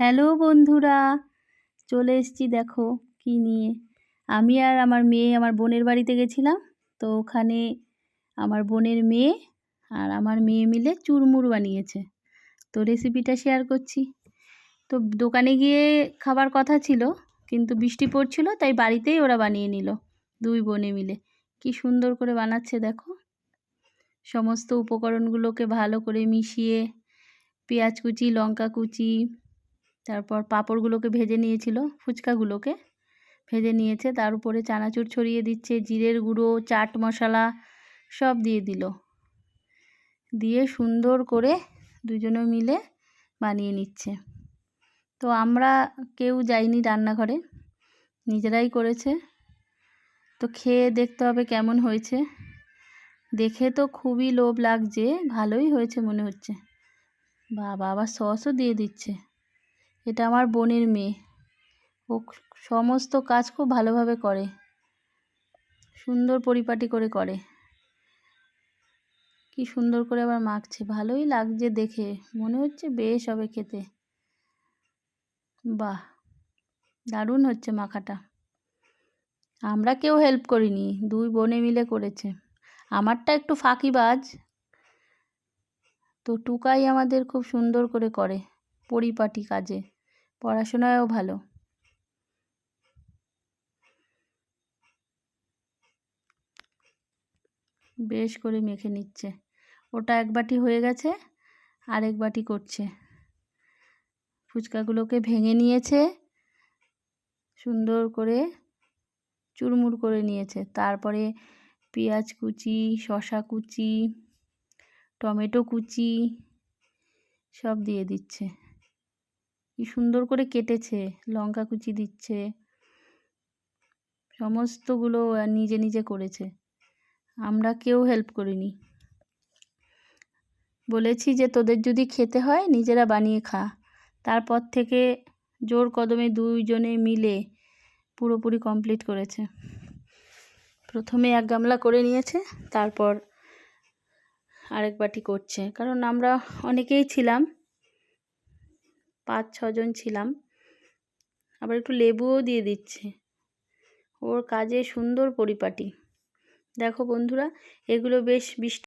Hello বন্ধুরা, চলে এসেছি দেখো কি নিয়ে। আমি আর আমার মেয়ে, আমার বোনের বাড়িতে গেছিলাম, তো ওখানে আমার বোনের মেয়ে আর আমার মেয়ে মিলে চুরমুর বানিয়েছে। তো রেসিপিটা শেয়ার করছি। তো দোকানে গিয়ে খাবার কথা ছিল, কিন্তু বৃষ্টি পড়ছিল, তাই বাড়িতেই ওরা বানিয়ে নিল, দুই বোনে মিলে। কি সুন্দর করে বানাচ্ছে দেখো। সমস্ত উপকরণগুলোকে ভালো করে মিশিয়ে, পেঁয়াজ কুচি, লঙ্কা কুচি তারপর পাঁপড়গুলোকে ভেজে নিয়েছিল, ফুচকাগুলোকে ভেজে নিয়েছে, তার উপরে চানাচুর ছড়িয়ে দিচ্ছে, জিরের গুঁড়ো, চাট মশলা সব দিয়ে দিল। দিয়ে সুন্দর করে দুজনে মিলে বানিয়ে নিচ্ছে। তো আমরা কেউ যাইনি রান্নাঘরে, নিজেরাই করেছে। তো খেয়ে দেখতে হবে কেমন হয়েছে। দেখে তো খুবই লোভ লাগছে, ভালোই হয়েছে মনে হচ্ছে। বাবা আবার সসও দিয়ে দিচ্ছে। এটা আমার বোনের মেয়ে। ও সমস্ত কাজ খুব ভালোভাবে করে। সুন্দর পরিপাটি করে করে। কি সুন্দর করে আবার মাখছে। ভালোই লাগছে দেখে। মনে হচ্ছে বেশ হবে খেতে। বাহ, দারুণ হচ্ছে মাখাটা। আমরা কেউ হেল্প করিনি। দুই বোনে মিলে করেছে। আমারটা একটু ফাঁকিবাজ। তো টুকাই আমাদের খুব সুন্দর করে করে। পরিপাটি কাজে। পড়াশোনায়ও ভালো। বেশ করে মেখে নিচ্ছে। ওটা এক বাটি হয়ে গেছে, আরেক বাটি করছে। ফুচকাগুলোকে ভেঙে নিয়েছে, সুন্দর করে চুরমুর করে নিয়েছে। তারপরে পেঁয়াজ কুচি শশা কুচি, টমেটো কুচি, সব দিয়ে দিচ্ছে। কি সুন্দর করে কেটেছে, লঙ্কা কুচি দিচ্ছে। সমস্তগুলো নিজে নিজে করেছে। আমরা কেউ হেল্প করিনি। বলেছি যে তোদের যদি খেতে হয়, নিজেরা বানিয়ে খা। তারপর থেকে জোর কদমে দুইজনে মিলে পুরোপুরি কমপ্লিট করেছে। প্রথমে এক গামলা করে নিয়েছে, তারপর আরেক বাটি করছে। কারণ আমরা অনেকেই ছিলাম পাঁচ ছজন ছিলাম। আবার একটু লেবুও দিয়ে দিচ্ছে। ওর কাজে সুন্দর পরিপাটি। দেখো বন্ধুরা, এগুলো বেশ বৃষ্টি